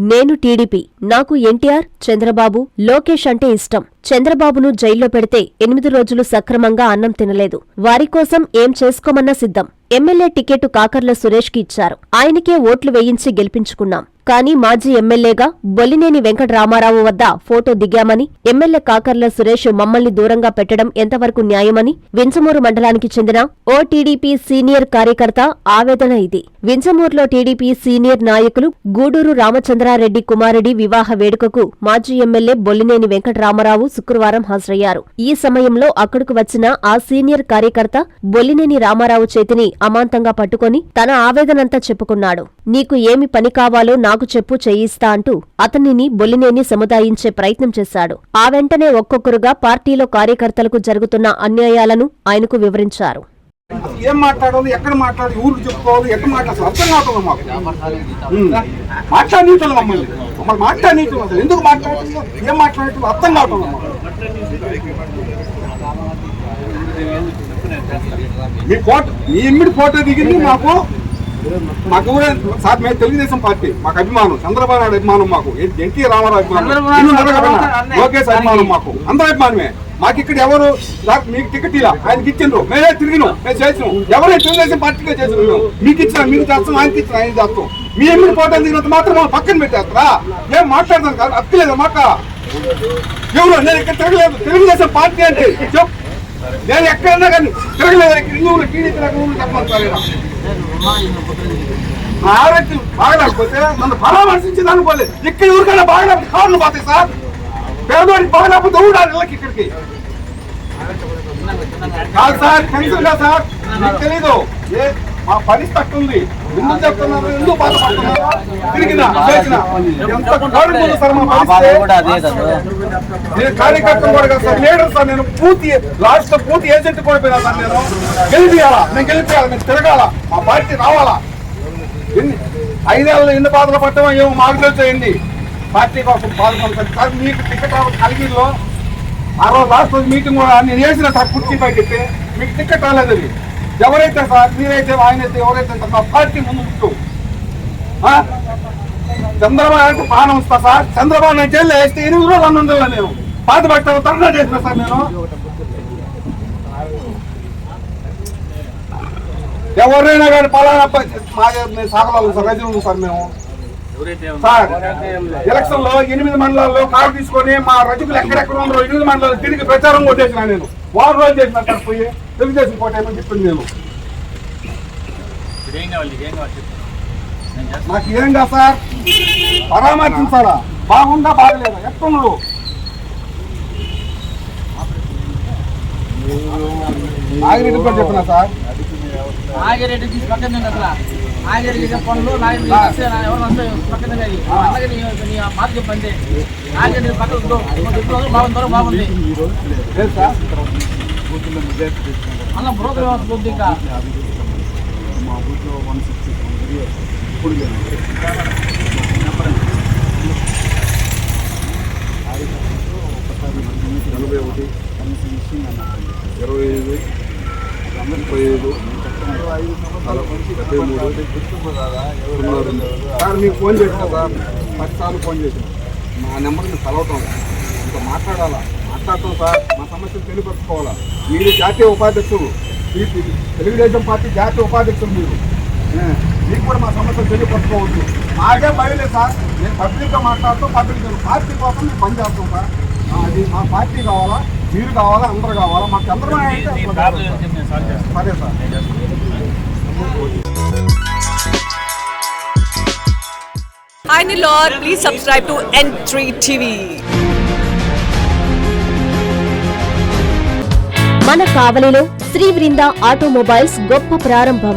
నేను టీడీపీ. నాకు ఎన్టీఆర్ చంద్రబాబు లోకేష్ అంటే ఇష్టం. చంద్రబాబును జైల్లో పెడితే ఎనిమిది రోజులు సక్రమంగా అన్నం తినలేదు. వారి కోసం ఏం చేసుకోమన్నా సిద్ధం. ఎమ్మెల్యే టికెట్ కాకర్ల సురేష్కి ఇచ్చారు. ఆయనకే ఓట్లు వేయించి గెలిపించుకున్నాం. కానీ మాజీ ఎమ్మెల్యేగా బొలినేని వెంకటరామారావు వద్ద ఫోటో దిగామని ఎమ్మెల్యే కాకర్ల సురేష్ మమ్మల్ని దూరంగా పెట్టడం ఎంతవరకు న్యాయమని వింజమూరు మండలానికి చెందిన ఓ టీడీపీ సీనియర్ కార్యకర్త ఆవేదన ఇది. వింజమూరులో టీడీపీ సీనియర్ నాయకులు గూడూరు రామచంద్రారెడ్డి కుమారుడి వివాహ వేడుకకు మాజీ ఎమ్మెల్యే బొల్లినేని వెంకటరామారావు శుక్రవారం హాజరయ్యారు. ఈ సమయంలో అక్కడకు వచ్చిన ఆ సీనియర్ కార్యకర్త బొల్లినేని రామారావు చేతిని అమాంతంగా పట్టుకొని తన ఆవేదనంతా చెప్పుకున్నాడు. నీకు ఏమి పని కావాలో నాకు చెప్పు చేయిస్తా అంటూ అతనిని బొల్లినేని సముదాయించే ప్రయత్నం చేశాడు. ఆ వెంటనే ఒక్కొక్కరుగా పార్టీలో కార్యకర్తలకు జరుగుతున్న అన్యాయాలను ఆయనకు వివరించారు. ఏం మాట్లాడాలి ఎక్కడ మాట్లాడాలి ఊరికి చెప్పుకోవాలి ఎక్కడ మాట్లాడాలి అర్థం కావట్లేదు మాకు. మాట్లాడనీయటం మమ్మల్ని. మమ్మల్ని మాట్లాడనీయటం అసలు. ఎందుకు మాట్లాడుతున్నాం ఏం మాట్లాడటం అర్థం కావటం మీ ఫోటో మీ ఎమ్మిడి ఫోటో దిగింది మాకు. మాకు కూడా సార్ మేము తెలుగుదేశం పార్టీ. మాకు అభిమానం. చంద్రబాబు నాయుడు అభిమానం మాకు. ఎన్టీ రామారావు అభిమానం. లోకేష్ అభిమానం. మాకు. అందరూ అభిమానమే. మాకు ఇక్కడ ఎవరు నాకు మీకు టికెట్ ఇలా ఆయనకి ఇచ్చిండ్రు. మేమే తిరిగిను. మేము చేసినాం. ఎవరే తెలుగుదేశం పార్టీగా చేసినాం మీకు ఇచ్చిన మీకు చేస్తాం. ఆయనకి ఇచ్చిన ఆయన చేస్తాం. మీ ఎమ్మెల్యే ఫోటో దిగినంత మాత్రం పక్కన పెట్టేస్తారా? మేము మాట్లాడదాం కాదు. అక్కలేదు మాట ఎవరు? నేను ఇక్కడ తిరగలేదు. తెలుగుదేశం పార్టీ అంటే చెప్ నేను ఎక్కడన్నా కానీ తిరగలేదు. ఇక్కడ హిందువులు టీడీపీ చెప్పాలి ఆరోగ్యం బాగా లేకపోతే ఆరోగ్యం బాగలేకపోతే నన్ను పరామర్శించింది అనుకోలేదు ఇక్కడ ఎవరికైనా బాగలేకపోతే కార్లు పోతాయి సార్. పేదవాడికి బాగలేకపోతే ఊడాలి ఇళ్ళకి ఇక్కడికి. కాదు సార్ కాదు సార్. మీకు తెలీదు. ఏ మా పరిస్థితి అట్టుంది ఎందుకు చెప్తున్నారు? ఎందుకు బాధపడుతున్నారు? తిరిగిన చేసిన. ఎంత సార్ మా పరిస్థితి? నేను కార్యకర్తలు కూడా కాదు సార్. లీడర్ సార్ నేను పూర్తి లాస్ట్ పూర్తి ఏజెంట్ కూడా పోయినా సార్ నేను. గెలిపియాలా? నేను గెలిపియాలా? నేను తిరగాల? మా పార్టీ రావాలా? ఎన్ని ఐదేళ్ళు ఎన్ని బాధలు పట్టమో ఏమో మాకు తెలుసేయండి. పార్టీ కోసం బాధపడతాను సార్ మీకు టికెట్ రావాలి కలిగిలో ఆ రోజు లాస్ట్ రోజు మీటింగ్ కూడా నేను వేసిన సార్ కుర్చీపై పైకి మీకు టికెట్ రాలేదు అది. ఎవరైతే సార్ మీరైతే ఆయన అయితే ఎవరైతే సార్ మా పార్టీ ముందు ఉంటూ. చంద్రబాబు అంటే పానం వస్తా సార్. చంద్రబాబు నేను జైల్లో వేస్తే ఎనిమిది రోజులు అన్నం ఉండాలి నేను. పాత పట్ట తరగా చేసిన సార్ నేను. ఎవరైనా కానీ పలానా ప- మా మేము సార్ రైతులు సార్ మేము. సార్ ఎలక్షన్లో ఎనిమిది మండలాల్లో కారు తీసుకొని మా రజకులు ఎక్కడెక్కడ ఉన్నారో ఎనిమిది మండలాలు తిరిగి ప్రచారం కొట్టేసిన నేను. వారం రోజులు చేసిన సార్ పోయి తెలుగుదేశం కోటేమని చెప్పింది నేను. నాకు ఏం కాదు సార్ పరామర్శించాలా బాగుందా బాగలేదా? ఎట్టున్నాడు నాగిరెడ్డి కూడా చెప్పిన సార్. నాగిరెడ్డి తీసి పక్కన ఉంది అసలు నాగిరెడ్డి చేసే పనులు నాగిరెడ్డి నా ఎవరు వస్తే పక్కన ఉంది. అలాగే నీ నీ మాట చెప్పండి నాగిరెడ్డి పక్కన ఇప్పుడు బాగుంది బాగుంది. అన్న బ్రోకర్ వ్యవస్థ ఉంది ఇంకా. ఇప్పుడు డెబ్బై మూడు సార్ మీకు ఫోన్ చేసిన సార్ పదిసార్లు ఫోన్ చేసిన మా నెంబర్ మీరు కలవటం ఇంకా మాట్లాడాలా మాట్లాడటం సార్ మా సమస్యలు తెలియపరచుకోవాలా మీరు జాతీయ ఉపాధ్యక్షులు తెలుగుదేశం పార్టీ జాతీయ ఉపాధ్యక్షులు మీరు మీకు కూడా మా సమస్యలు తెలియపరచుకోవచ్చు మాకే భయలేదు సార్ నేను పబ్లిక్గా మాట్లాడుతూ పబ్లిక్ పార్టీ కోసం మేము పనిచేస్తాం సార్ అది మా పార్టీ కావాలా మీరు కావాలా అందరూ కావాలా మాకు అసలు సరే sir Hi Nilor, please subscribe to N3 TV. మన కావలిలో శ్రీ వృంద ఆటోమొబైల్స్ గొప్ప ప్రారంభం